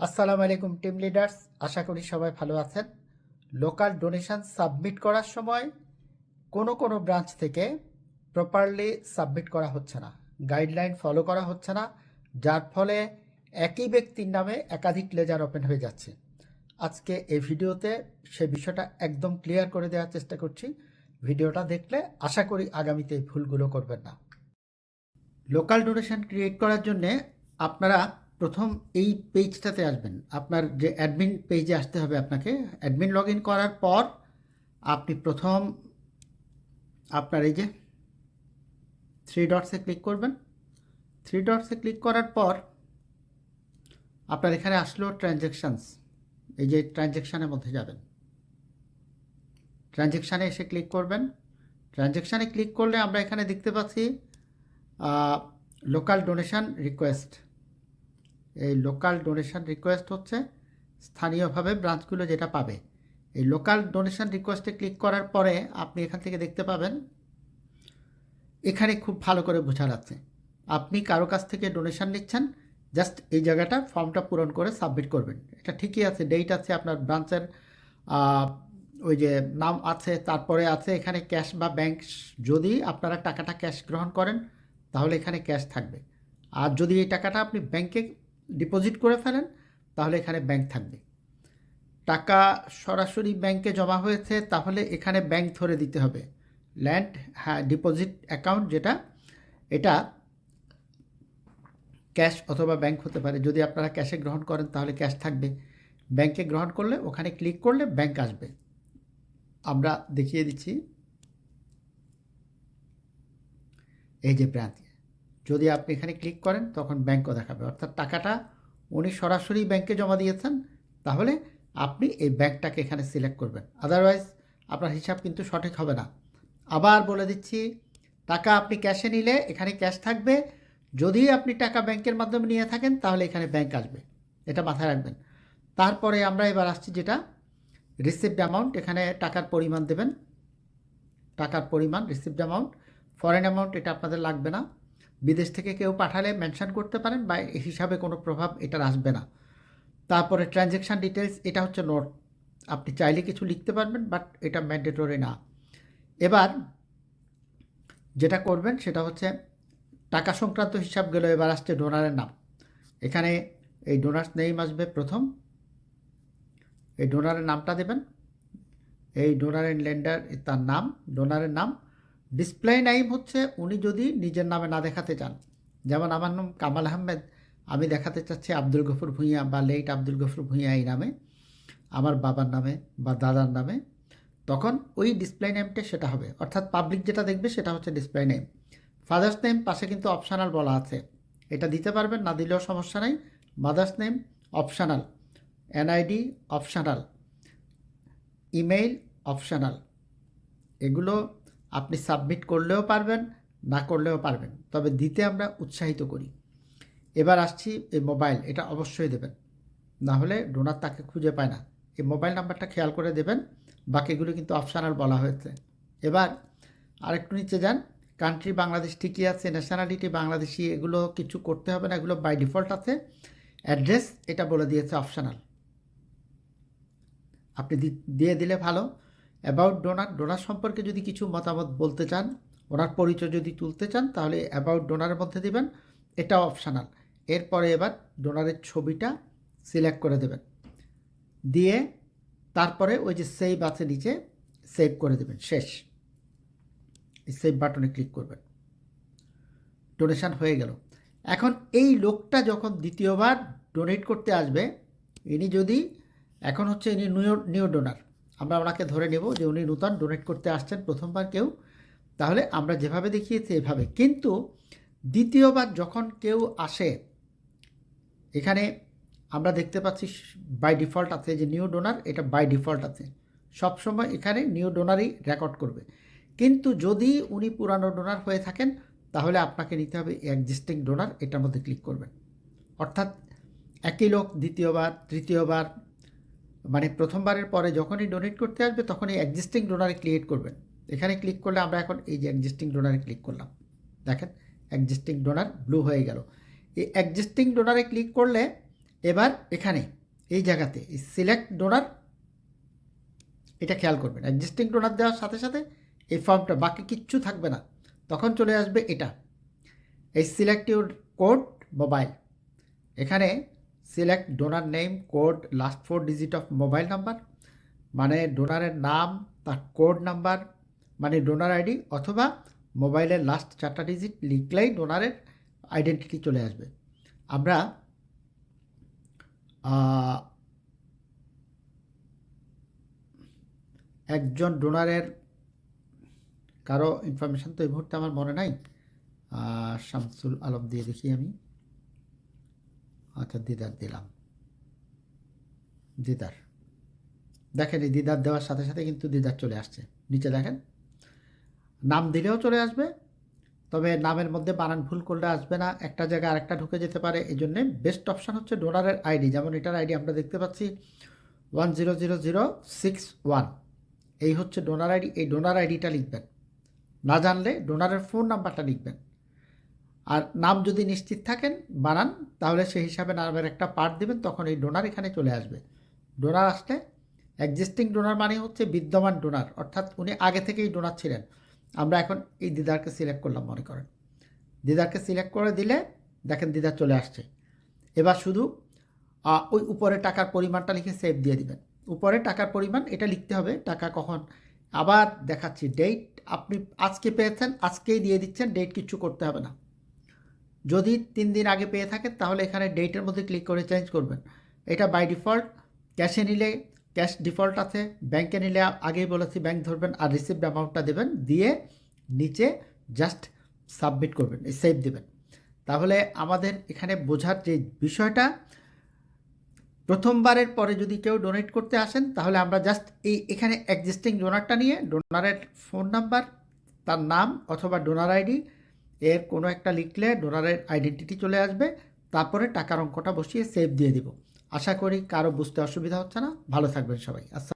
আসসালামু আলাইকুম, team leaders. আশা করি সবাই ভালো আছেন। লোকাল ডোনেশন সাবমিট করার সময় কোনো কোনো ব্রাঞ্চ থেকে প্রপারলি সাবমিট করা হচ্ছে না, গাইডলাইন ফলো করা হচ্ছে না, যার ফলে একই ব্যক্তির নামে একাধিক লেজার ওপেন হয়ে যাচ্ছে। আজকে এই ভিডিওতে সে বিষয়টা একদম ক্লিয়ার করে দেওয়ার চেষ্টা করছি। ভিডিওটা দেখলে আশা করি আগামীতে ভুলগুলো করবেন না। লোকাল ডোনেশন ক্রিয়েট করার জন্যে আপনারা প্রথম এই পেজটাতে আসবেন। আপনার যে অ্যাডমিন পেজে আসতে হবে আপনাকে। অ্যাডমিন লগ ইন করার পর আপনি প্রথম আপনার এই যে থ্রি ডটসে ক্লিক করবেন। থ্রি ডটসে ক্লিক করার পর আপনার এখানে আসলো ট্রানজ্যাকশানস এই যে ট্রানজ্যাকশানের মধ্যে যাবেন। ট্রানজ্যাকশানে এসে ক্লিক করবেন। ট্রানজ্যাকশানে ক্লিক করলে আমরা এখানে দেখতে পাচ্ছি লোকাল ডোনেশন রিকোয়েস্ট এই লোকাল ডোনেশন রিকোয়েস্ট হচ্ছে স্থানীয়ভাবে ব্রাঞ্চগুলো যেটা পাবে। এই লোকাল ডোনেশন রিকোয়েস্টে ক্লিক করার পরে আপনি এখান থেকে দেখতে পাবেন, এখানে খুব ভালো করে বোঝা যাচ্ছে। আপনি কারও কাছ থেকে ডোনেশন নিচ্ছেন জাস্ট এই জায়গাটা ফর্মটা পূরণ করে সাবমিট করবেন। এটা ঠিকই আছে ডেট আছে আপনার ব্রাঞ্চের ওই যে নাম আছে, তারপরে আছে এখানে ক্যাশ বা ব্যাংক যদি আপনারা টাকাটা ক্যাশ গ্রহণ করেন, তাহলে এখানে ক্যাশ থাকবে। আর যদি এই টাকাটা আপনি ব্যাংকে ডিপোজিট করে ফেলেন, তাহলে এখানে ব্যাংক থাকবে। টাকা সরাসরি ব্যাংকে জমা হয়েছে, তাহলে এখানে ব্যাংক ধরে দিতে হবে। ল্যান্ড হ্যাঁ ডিপোজিট অ্যাকাউন্ট যেটা, এটা ক্যাশ অথবা ব্যাংক হতে পারে। যদি আপনারা ক্যাশে গ্রহণ করেন, তাহলে ক্যাশ থাকবে। ব্যাংকে গ্রহণ করলে, ওখানে ক্লিক করলে ব্যাংক আসবে। আমরা দেখিয়ে দিচ্ছি। এই যে ব্রাঞ্চ যদি আপনি এখানে ক্লিক করেন, তখন ব্যাংকও দেখাবে। অর্থাৎ টাকাটা উনি সরাসরি ব্যাংকে জমা দিয়েছেন, তাহলে আপনি এই ব্যাংকটাকে এখানে সিলেক্ট করবেন। আদারওয়াইজ আপনার হিসাব কিন্তু সঠিক হবে না। আবার বলে দিচ্ছি, টাকা আপনি ক্যাশে নিলে এখানে ক্যাশ থাকবে। যদি আপনি টাকা ব্যাংকের মাধ্যমে নিয়ে থাকেন, তাহলে এখানে ব্যাংক আসবে। এটা মাথায় রাখবেন। তারপরে আমরা এবার আসছি যেটা রিসিপ্ট অ্যামাউন্ট এখানে টাকার পরিমাণ দেবেন। টাকার পরিমাণ রিসিপ্ট অ্যামাউন্ট ফরেন অ্যামাউন্ট এটা আপনাদের লাগবে না। বিদেশ থেকে কেউ পাঠালে মেনশন করতে পারেন বা এই হিসাবে কোনো প্রভাব এটার আসবে না। তারপরে ট্রানজ্যাকশান ডিটেলস এটা হচ্ছে নোট আপনি চাইলে কিছু লিখতে পারবেন বাট এটা ম্যান্ডেটরি না। এবার যেটা করবেন, সেটা হচ্ছে টাকা সংক্রান্ত হিসাব গেল, এবার আসছে ডোনারের নাম। এখানে এই ডোনার্স নেইম আসবে প্রথম। এই ডোনারের নামটা দেবেন। এই ডোনারের লেন্ডার তার নাম ডোনারের নাম ডিসপ্লে নাইম হচ্ছে উনি যদি নিজের নামে না দেখাতে চান। যেমন আমার নাম কামাল আহমেদ, আমি দেখাতে চাচ্ছি আব্দুল গফুর ভূঁইয়া বা লেট আব্দুল গফুর ভূঁইয়া এই নামে, আমার বাবার নামে বা দাদার নামে। তখন ওই ডিসপ্লে নেমটা সেটা হবে। অর্থাৎ পাবলিক যেটা দেখবে সেটা হচ্ছে ডিসপ্লে নেম ফাদার্স নেম পাশে কিন্তু অপশানাল বলা আছে। এটা দিতে পারবেন, না দিলেও সমস্যা নেই। Mother's name optional NID optional email optional এগুলো আপনি সাবমিট করলেও পারবেন, না করলেও পারবেন। তবে দিতে আমরা উৎসাহিত করি। এবার আসছি এই মোবাইল, এটা অবশ্যই দেবেন। না হলে ডোনার তাকে খুঁজে পায় না। এই মোবাইল নাম্বারটা খেয়াল করে দেবেন, বাকিগুলো কিন্তু অপশানাল বলা হয়েছে। এবার আরেকটু নিচে যান। কান্ট্রি বাংলাদেশ ঠিকই আছে ন্যাশনালিটি বাংলাদেশি, এগুলো কিছু করতে হবে না, এগুলো বাই ডিফল্ট আছে। অ্যাড্রেস এটা বলে দিয়েছে অপশানাল আপনি দিয়ে দিলে ভালো। অ্যাবাউট ডোনার ডোনার সম্পর্কে যদি কিছু মতামত বলতে চান, ওনার পরিচয় যদি তুলতে চান, তাহলে অ্যাবাউট ডোনারের মধ্যে দেবেন। এটা অপশানাল এরপরে এবার ডোনারের ছবিটা সিলেক্ট করে দেবেন। দিয়ে তারপরে ওই যে সেভ আছে নিচে সেভ করে দেবেন। শেষ। সেভ বাটনে ক্লিক করবেন। ডোনেশান হয়ে গেল। এখন এই লোকটা যখন দ্বিতীয়বার ডোনেট করতে আসবে, ইনি যদি, এখন হচ্ছে ইনি নিউ নিউ ডোনার আমরা ওনাকে ধরে নেব যে উনি নূতন ডোনেট করতে আসছেন প্রথমবার কেউ। তাহলে আমরা যেভাবে দেখিয়েছি এভাবে। কিন্তু দ্বিতীয়বার যখন কেউ আসে, এখানে আমরা দেখতে পাচ্ছি বাই ডিফল্ট আছে যে নিউ ডোনার এটা বাই ডিফল্ট আছে। সবসময় এখানে নিউ ডোনারই রেকর্ড করবে। কিন্তু যদি উনি পুরানো ডোনার হয়ে থাকেন, তাহলে আপনাকে নিতে হবে এক্সিস্টিং ডোনার এটার মধ্যে ক্লিক করবেন। অর্থাৎ একই লোক দ্বিতীয়বার, তৃতীয়বার মানে প্রথমবারের পরে যখনই ডোনেট করতে আসবে, তখনই এক্সিস্টিং ডোনারে ক্রিয়েট করবেন। এখানে ক্লিক করলে আমরা এখন এই যে এক্সিস্টিং ডোনারে ক্লিক করলাম। দেখেন এক্সিস্টিং ডোনার ব্লু হয়ে গেল। এই এক্সিস্টিং ডোনারে ক্লিক করলে এবার এখানে, এই জায়গাতে, এই সিলেক্ট ডোনার এটা খেয়াল করবেন। এক্সিস্টিং ডোনার দেওয়ার সাথে সাথে এই ফর্মটা বাকি কিচ্ছু থাকবে না। তখন চলে আসবে এটা। এই সিলেক্ট ইউর কোড মোবাইল এখানে select donor name code last four digit of mobile number মানে ডোনারের নাম, তার কোড নাম্বার মানে ডোনার আইডি অথবা মোবাইলের লাস্ট চারটা ডিজিট লিখলেই ডোনারের আইডেন্টিটি চলে আসবে। আমরা একজন ডোনারের কারও ইনফরমেশান তো এই মুহূর্তে আমার মনে নাই। শামসুল আলম দিয়ে দেখি আমি। আচ্ছা দিদার দিলাম। দিদার। দেখেন এই দিদার দেওয়ার সাথে সাথে কিন্তু দিদার চলে আসছে। নিচে দেখেন। নাম দিলেও চলে আসবে, তবে নামের মধ্যে বানান ভুল করলে আসবে না। একটা জায়গায় আরেকটা ঢুকে যেতে পারে। এই জন্যে বেস্ট অপশান হচ্ছে ডোনারের আইডি যেমন এটার আইডি আমরা দেখতে পাচ্ছি one zero zero zero six one এই হচ্ছে ডোনার আইডি এই ডোনার আইডিটা লিখবেন। না জানলে ডোনারের ফোন নাম্বারটা লিখবেন। আর নাম যদি নিশ্চিত থাকেন, বানান, তাহলে সেই হিসাবে নামের একটা পার্ট দেবেন, তখন এই ডোনার এখানে চলে আসবে। ডোনার আসলে এক্সিস্টিং ডোনার মানে হচ্ছে বিদ্যমান ডোনার অর্থাৎ উনি আগে থেকেই ডোনার ছিলেন। আমরা এখন এই দিদারকে সিলেক্ট করলাম, মনে করেন। দিদারকে সিলেক্ট করে দিলে, দেখেন দিদার চলে আসছে। এবার শুধু ওই উপরে টাকার পরিমাণটা লিখে সেভ দিয়ে দিবেন। উপরে টাকার পরিমাণ, এটা লিখতে হবে, টাকা কখন? আবার দেখাচ্ছি ডেট আপনি আজকে পেয়েছেন, আজকেই দিয়ে দিচ্ছেন ডেট কিছু করতে হবে না। যদি তিন দিন আগে পেয়ে থাকেন, তাহলে এখানে ডেটের মধ্যে ক্লিক করে চেঞ্জ করবেন। এটা বাই ডিফল্ট ক্যাশে নিলে ক্যাশ ডিফল্ট আছে ব্যাংকে নিলে আগেই বলেছি ব্যাংক ধরবেন আর রিসিভড অ্যামাউন্টটা দেবেন, দিয়ে নিচে জাস্ট সাবমিট করবেন সেভ দেবেন। তাহলে আমাদের এখানে বোঝার যে বিষয়টা, প্রথমবারের পরে যদি কেউ ডোনেট করতে আসেন, তাহলে আমরা জাস্ট এই এখানে এক্সিস্টিং ডোনারটা নিয়ে ডোনারের ফোন নাম্বার তার নাম অথবা ডোনার আইডি এর কোনো একটা লিখলে ডোনারের আইডেন্টিটি চলে আসবে, তারপরে টাকার অঙ্কটা বসিয়ে সেভ দিয়ে দিব। আশা করি কারও বুঝতে অসুবিধা হচ্ছে না। ভালো থাকবেন সবাই। আচ্ছা